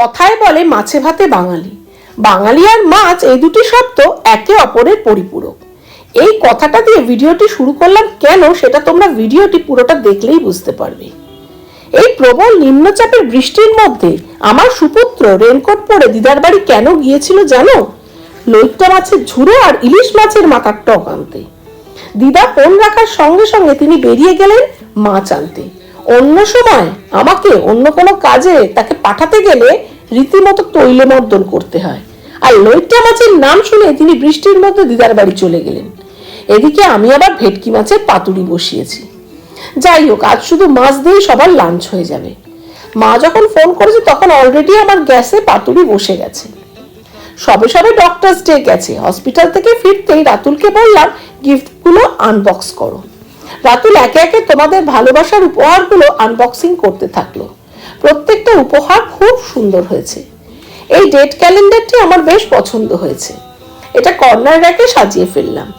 কথায় বলে মাছে ভাতে বাঙালি। বাঙালি আর মাছ এই দুটি শব্দ একে অপরের পরিপূরক। এই কথাটা দিয়ে ভিডিওটি শুরু করলাম কেন সেটা তোমরা ভিডিওটি পুরোটা দেখলেই বুঝতে পারবে। এই প্রবল নিম্নচাপের বৃষ্টির মধ্যে আমার সুপুত্র রেনকোট পরে দিদার বাড়ি কেন গিয়েছিল জানো? লইট্টা মাছের ঝুড়ো আর ইলিশ মাছের মাথার টক আনতে। দিদা ফোন রাখার সঙ্গে সঙ্গে তিনি বেরিয়ে গেলেন মাছ আনতে। অন্য সময় আমাকে অন্য কোনো কাজে তাকে পাঠাতে গেলে রীতিমতো তৈলমর্দন করতে হয়। আর লইট্টা মাছের নাম শুনে তিনি বৃষ্টির মধ্যে দিদার বাড়ি চলে গেলেন। এদিকে আমি আবার ভেটকি মাছের পাতুরি বসিয়েছি। যাই হোক, আজ শুধু মাছ দিয়েই সবার লাঞ্চ হয়ে যাবে। মা যখন ফোন করেছে, তখন অলরেডি আমার গ্যাসে পাতুরি বসে গেছে। সবে সবে ডক্টরস ডে গেছে। হসপিটাল থেকে ফিরতেই রাতুলকে বললাম গিফটগুলো আনবক্স করো। রাতুল একে একে তোমাদের ভালোবাসার উপহারগুলো আনবক্সিং করতে থাকল। প্রত্যেকটা উপহার খুব সুন্দর হয়েছে। এই ডেট ক্যালেন্ডারটি আমার বেশ পছন্দ হয়েছে। এটা কর্নার র্যাকে সাজিয়ে ফেললাম।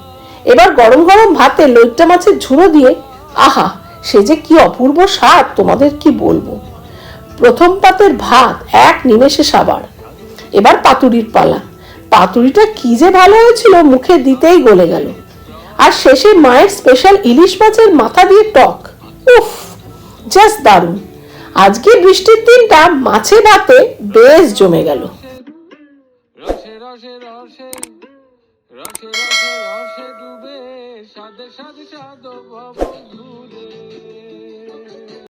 এবার গরম গরম ভাতে লইট্টা মাছের ঝুড়ো দিয়ে, আহা, সে যে কি অপূর্ব স্বাদ, তোমাদের কি বলব? প্রথম পাতের ভাত এক নিমেষে সাবার। এবার পাতুরির পালা। পাতুরিটা কি যে ভালো হয়েছিল, মুখে দিতেই গলে গেল। আর শেষে মায়ের স্পেশাল ইলিশ মাছের মাথা দিয়ে টক। উফ জাস্ট দারুণ। আজকে বৃষ্টির দিনটা মাছে ভাতে বেশ জমে গেল। ডুবে সাদে সাদে